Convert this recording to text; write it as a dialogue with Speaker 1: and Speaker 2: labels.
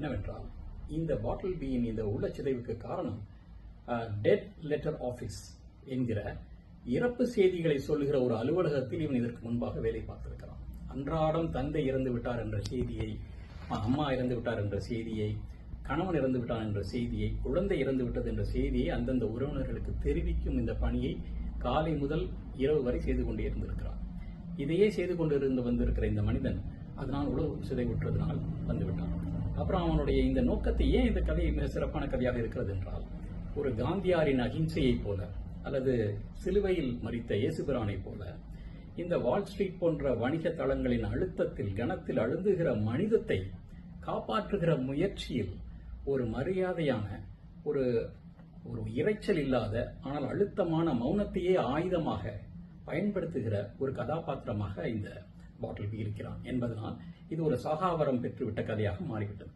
Speaker 1: என்னவென்றால் இந்த பாட்டில் பீயின் இந்த உள்ளச்சிதைவுக்கு காரணம் டெட் லெட்டர் ஆஃபீஸ் என்கிற இறப்பு செய்திகளை சொல்லுகிற ஒரு அலுவலகத்தில் இவன் இதற்கு முன்பாக வேலை பார்த்திருக்கிறான். அன்றாடம் தந்தை இறந்து விட்டார் என்ற செய்தியை அம்மா இறந்து விட்டார் என்ற செய்தியை கணவன் இறந்து விட்டான் என்ற செய்தியை குழந்தை இறந்து விட்டது என்ற செய்தியை அந்தந்த உறவினர்களுக்கு தெரிவிக்கும் இந்த பணியை காலை முதல் இரவு வரை செய்து கொண்டே இருந்திருக்கிறான். இதையே செய்து கொண்டிருந்து வந்திருக்கிற இந்த மனிதன் அதனால் உழவு சிதைவுற்றதனால் வந்துவிட்டான். அப்புறம் அவனுடைய இந்த நோக்கத்தை ஏன் இந்த கதை மிக சிறப்பான கதையாக இருக்கிறது என்றால் ஒரு காந்தியாரின் அகிம்சையைப் போல அல்லது சிலுவையில் மறித்த இயேசுபிரானைப் போல இந்த வால் ஸ்ட்ரீட் போன்ற வணிக தளங்களின் அழுத்தத்தில் கணத்தில் அழுந்துகிற மனிதத்தை காப்பாற்றுகிற முயற்சியில் ஒரு மரியாதையான ஒரு ஒரு இறைச்சல் இல்லாத ஆனால் அழுத்தமான மௌனத்தையே ஆயுதமாக பயன்படுத்துகிற ஒரு கதாபாத்திரமாக இந்த பாட்டில் இருக்கிறான் என்பதனால் இது ஒரு சகாவரம் பெற்றுவிட்ட கதையாக மாறிவிட்டது.